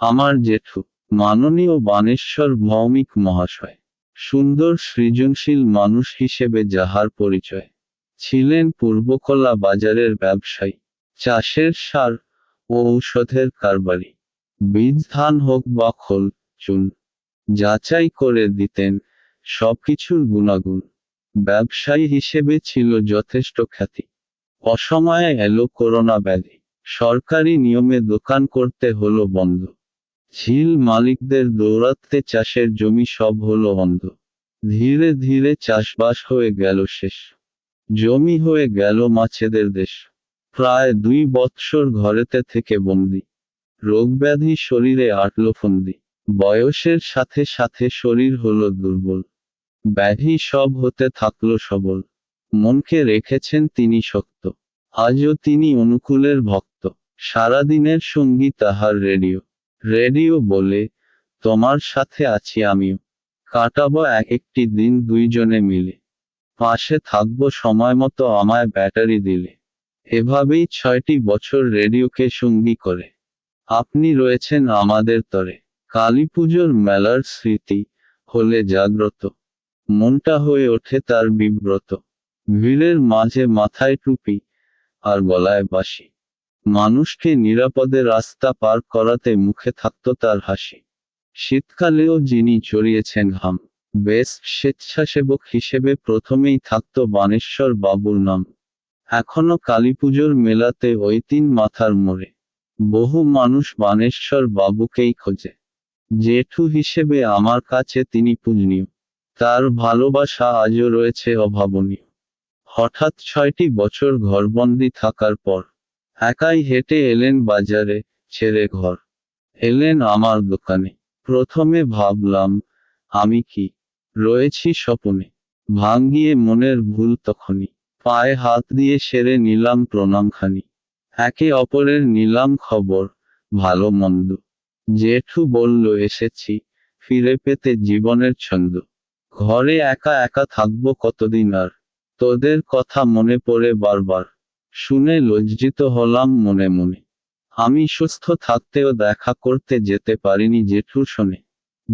আমার জেঠু, মাননীয় বানেশ্বর ভৌমিক মহাশয়, সুন্দর সৃজনশীল মানুষ হিসেবে যাহার পরিচয়, ছিলেন পূর্বকলা বাজারের ব্যবসায়ী, চাষের সার ও ঔষধের কারবারি বীজ ধান হোক বা খোল, চুন, যাচাই করে দিতেন সবকিছুর গুণাগুণ, ব্যবসায়ী হিসেবে ছিল যথেষ্ট খ্যাতি, অসময়ে এলো করোনা ব্যাধি, সরকারি নিয়মে দোকান করতে হলো বন্ধ। ঝিল মালিকদের দৌড়াতে চাষের জমি সব হলো অন্ধ। ধীরে ধীরে চাষবাস হয়ে গেল শেষ। জমি হয়ে গেল মাছেদের দেশ। প্রায় দুই বৎসর ঘরেতে থেকে বন্দি। রোগব্যাধি শরীরে আটল ফন্দি। বয়সের সাথে সাথে শরীর হলো দুর্বল। ব্যাধি সব হতে থাকল সবল। মনকে রেখেছেন তিনি শক্ত। আজও তিনি অনুকূলের ভক্ত। সারাদিনের সঙ্গী তাহার রেডিও। রেডিও বলে, তোমার সাথে আছি আমিও কাটাবো এক একটি দিন দুইজনে মিলে। পাশে থাকব সময় মতো আমায় ব্যাটারি দিলে। এভাবেই ছয়টি বছর রেডিওকে সঙ্গী করে। আপনি রয়েছেন আমাদের তরে। কালী পুজোর মেলার স্মৃতি হলে জাগ্রত। মনটা হয়ে ওঠে তার বিব্রত। ভিড়ের মাঝে মাথায় টুপি আর গলায় বাঁশি। মানুষকে নিরাপদে রাস্তা পার করাতে মুখে থাকত তার হাসি। শীতকালেও যিনি চড়িয়েছেন ঘাম বেশ স্বেচ্ছাসেবক হিসেবে প্রথমেই থাকত বানেশ্বর বাবুর নাম। এখনও কালীপুজোর মেলাতে ওই তিন মাথার মোড়ে। বহু মানুষ বানেশ্বর বাবুকেই খোঁজে। জেঠু হিসেবে আমার কাছে তিনি পূজনীয়। তার ভালোবাসা আজও রয়েছে অভাবনীয়। হঠাৎ ছয়টি বছর ঘরবন্দি থাকার পর একাই হেঁটে এলেন বাজারে ছেড়ে ঘর। এলেন আমার দোকানে। প্রথমে ভাবলাম, আমি কি? রয়েছি স্বপনে। ভাঙ্গিয়ে মনের ভুল তখনই। পায়ে হাত দিয়ে সেরে নিলাম প্রণামখানি। একে অপরের নিলাম খবর, ভালো মন্দ। জেঠু বলল, এসেছি, ফিরে পেতে জীবনের ছন্দ। ঘরে একা একা থাকব কতদিন আর? তোদের কথা মনে পড়ে বারবার। শুনে লজ্জিত হলাম মনে মনে। আমি সুস্থ থাকতেও দেখা করতে যেতে পারিনি জেঠুর শোনে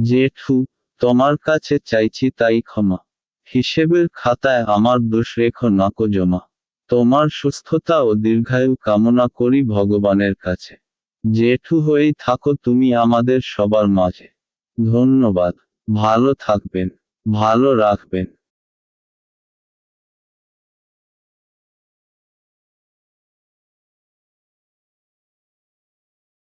জেঠু, তোমার কাছে চাইছি তাই ক্ষমা। হিসেবের খাতায় আমার দোষ রেখো নাকো জমা। তোমার সুস্থতা ও দীর্ঘায়ু কামনা করি ভগবানের কাছে। জেঠু হয়েই থাকো তুমি আমাদের সবার মাঝে। ধন্যবাদ। ভালো থাকবেন। ভালো রাখবেন।